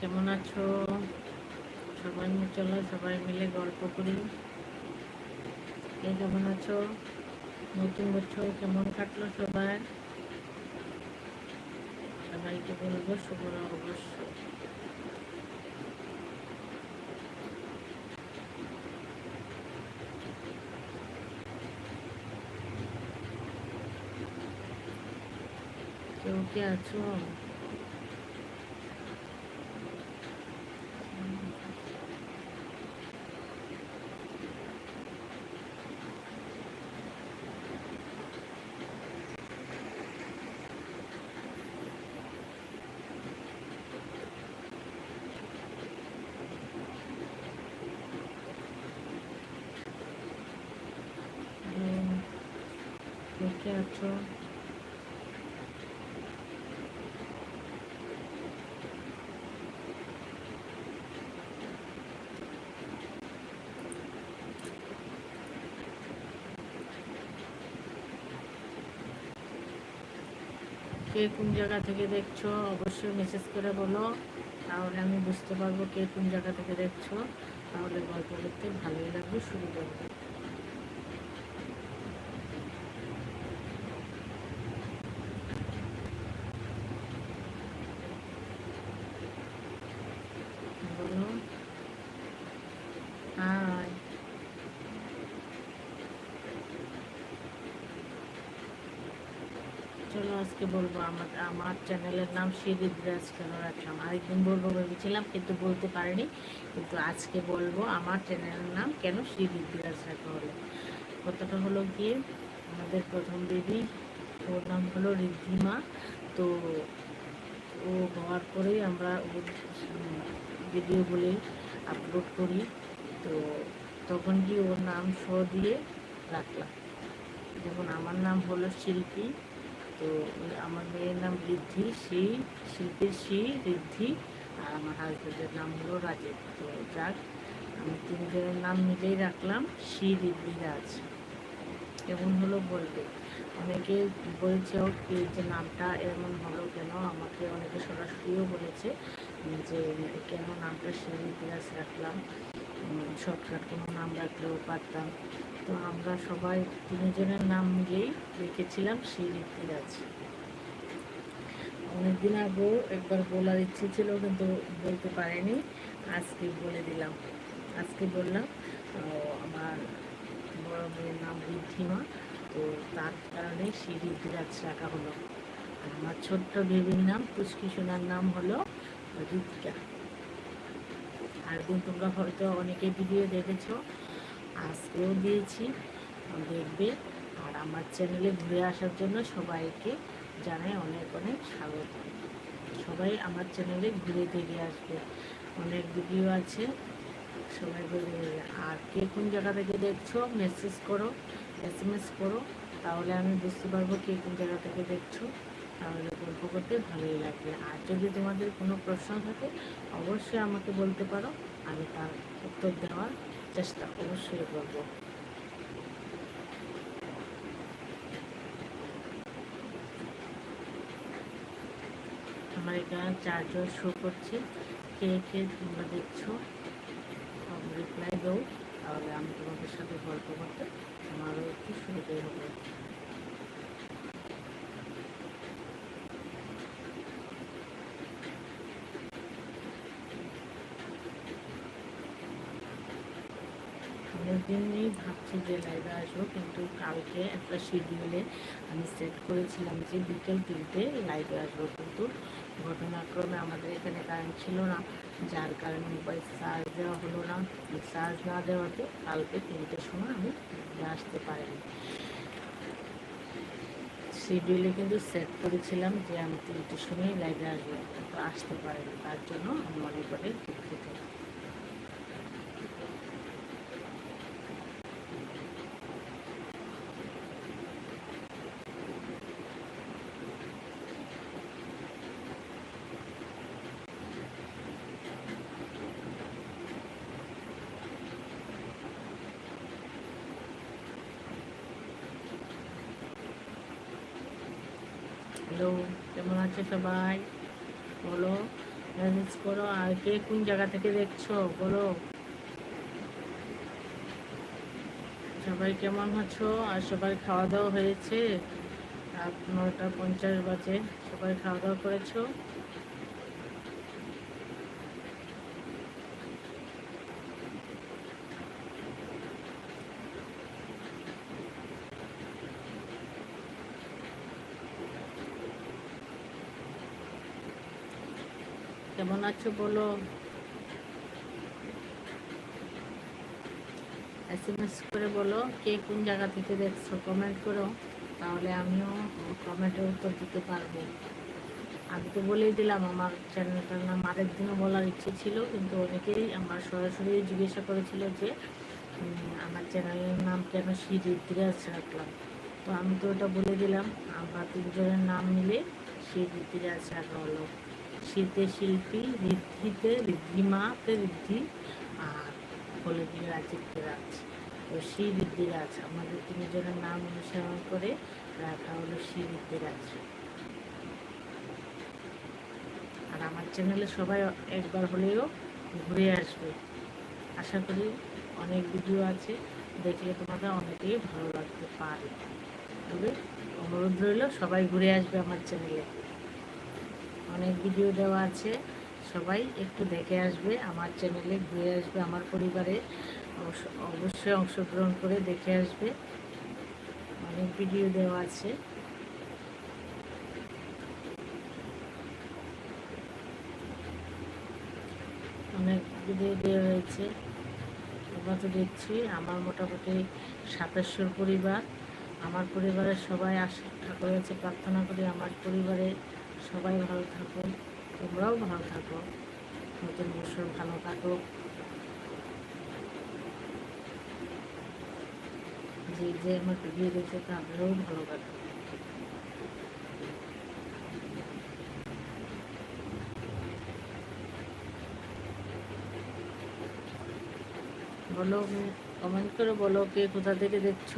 কেমন আছো? সবাই চলো, সবাই মিলে গল্প করি। কেমন আছো? নতুন বছর কেমন কাটলো সবাই? সবাইকে বলব শুভ অবশ্য কেউ কে আছো? কে আছো? কে কোন জায়গা থেকে দেখছ, অবশ্যই মেসেজ করে বলো। তাহলে আমি বুঝতে পারব কে কোন জায়গা থেকে দেখছ। তাহলে গল্প করতে ভালোই লাগবে শুরু করব বলো হাই চলো আজকে বলব আমার আমার চ্যানেলের নাম শ্রীদিবরাজ কেন রাখলাম? আরেকদিন বলব ভেবেছিলাম, কিন্তু বলতে পারিনি। কিন্তু আজকে বলব আমার চ্যানেলের নাম কেন শ্রীদিবরাজ রাখা হলো? কথাটা হলো গিয়ে, আমাদের প্রথম বেবি ওর নাম হলো রিদ্ধিমা। তো ও হওয়ার পরেই আমরা ওর ভিডিও বলে আপলোড করি। তো তখন কি ওর নাম শো দিয়ে রাখলাম। যেমন আমার নাম হলো শিল্পী তো ওই আমার মেয়ের নাম ঋদ্ধি শ্রী শিল্পীর শ্রী ঋদ্ধি, আর আমার হাজবেন্ডের নাম হলো রাজীব তো যাক, আমি তিনজনের নাম মিলেই রাখলাম শ্রী ঋদ্ধি, রাজ। কেমন হলো বলবে? অনেকে বলছে কি যে নামটা এমন হলো কেন? আমাকে অনেকে সরাসরিও বলেছে যে, কেন নামটা শ্রী ঋদ্ধিরাজ রাখলাম? শর্টকাট কোনো নাম রাখলেও পারতাম। তো আমরা সবাই তিনজনের নাম মিলেই রেখেছিলাম শ্রী ঋদ্ধিরাজ অনেকদিন আগেও একবার বলার ইচ্ছে ছিল, কিন্তু বলতে পারিনি। আজকে বলে দিলাম। আজকে বললাম আমার বড় মেয়ের নাম ঋদ্ধিমা তো তার কারণে শ্রী ঋদ্ধিরাজ রাখা হলো। আর আমার ছোট্ট বেবির নাম পুষ্কি সোনার নাম হলো ঋতিকা আর তোমরা হয়তো অনেকে ভিডিও দেখেছ। আজকেও দিয়েছি। দেখবে। আর আমার চ্যানেলে ঘুরে আসার জন্য সবাইকে জানাই অনেক অনেক স্বাগত। সবাই আমার চ্যানেলে ঘুরে দেখে আসবে। অনেক ভিডিও আছে। সবাই ঘুরে। আর কে কোন জায়গা থেকে দেখছ মেসেজ করো এস এম এস করো। তাহলে আমি বুঝতে পারব কে কোন জায়গা থেকে দেখছ। তাহলে গল্প করতে ভালোই লাগবে। আর যদি তোমাদের কোনো প্রশ্ন থাকে, অবশ্যই আমাকে বলতে পারো। আমি তার উত্তর দেওয়ার চেষ্টা অবশ্যই করব। আমার এখানে চারজন শো করছে। কে কে তোমরা দেখছ রিপ্লাই দাও। তাহলে আমি তোমাদের সাথে গল্প করতে, আমারও একটু সুবিধাই হবে। অনেকদিনই ভাবছি যে লাইভে আসব, কিন্তু কালকে একটা শিডিউলে আমি সেট করেছিলাম যে বিকেল তিনটে লাইভে আসব, কিন্তু ঘটনাক্রমে আমাদের এখানে কারেন্ট ছিল না। যার কারণে মোবাইল চার্জ দেওয়া হলো না। চার্জ না দেওয়াতে কালকে তিনটের সময় আমি আসতে পারিনি। শিডিউলে কিন্তু সেট করেছিলাম যে আমি তিনটের সময় লাইভে আসব, কিন্তু আসতে পারিনি। তার জন্য আমি অনেক অনেক দুঃখিত। হ্যালো, কেমন আছে সবাই? বলো ম্যানেজ করো, আর কে কোন জায়গা থেকে দেখছ? বলো। সবাই কেমন আছো? আর সবাই খাওয়া দাওয়া হয়েছে? রাত নটা পঞ্চাশ বাজে। সবাই খাওয়া দাওয়া করেছ? কেমন আছো বলো? এস এম এস করে বলো, কে কোন জায়গা থেকে দেখছ? কমেন্ট করো, তাহলে আমিও কমেন্টের উত্তর দিতে পারব। আমি তো বলেই দিলাম, আমার চ্যানেলটার নাম আরেকদিনও বলার ইচ্ছে ছিল, কিন্তু অনেকেই আমার সরাসরি জিজ্ঞাসা করেছিল যে আমার চ্যানেলের নাম কেন ঋদ্ধিরাজ রাখলাম? তো আমি তো ওটা বলে দিলাম, আমরা তিনজনের নাম মিলে ঋদ্ধিরাজ রাখা হলো। শীতে শিল্পী ঋদ্ধিতে ঋদ্ধিমাতে ঋদ্ধি আর হলে রাজিত্য রাজ তো শ্রী ঋদ্ধিরাজ, আমাদের তিনজনের নাম অনুসরণ করে রাখা হলো শ্রী ঋদ্ধিরাজ। আর আমার চ্যানেলে সবাই একবার হলেও ঘুরে আসবে। আশা করি অনেক ভিডিও আছে, দেখলে তোমাদের অনেকেই ভালো লাগতে পারে। তবে অনুরোধ রইল, সবাই ঘুরে আসবে আমার চ্যানেলে। অনেক ভিডিও দেওয়া আছে। সবাই একটু দেখে আসবে, আমার চ্যানেলে ঘুরে আসবে, আমার পরিবারে অবশ্যই অংশগ্রহণ করে দেখে আসবে। অনেক ভিডিও দেওয়া আছে। অনেক ভিডিও দেওয়া হয়েছে। তোমরা তো দেখছি, আমার মোটামুটি সাতাশশোর পরিবার। আমার পরিবারের সবাই আশা, ঠাকুরের কাছে প্রার্থনা করি, আমার পরিবারে সবাই ভালো থাকো, তোমরাও ভালো থাকো, নতুন বছর ভালো থাকো যে যে আমার ভিডিও দেখছে তাদেরও ভালো কাটো বলো কমেন্ট করে বলো কে কোথা থেকে দেখছ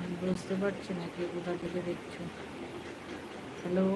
আমি বুঝতে পারছি না কি কোথা থেকে দেখছ? হ্যালো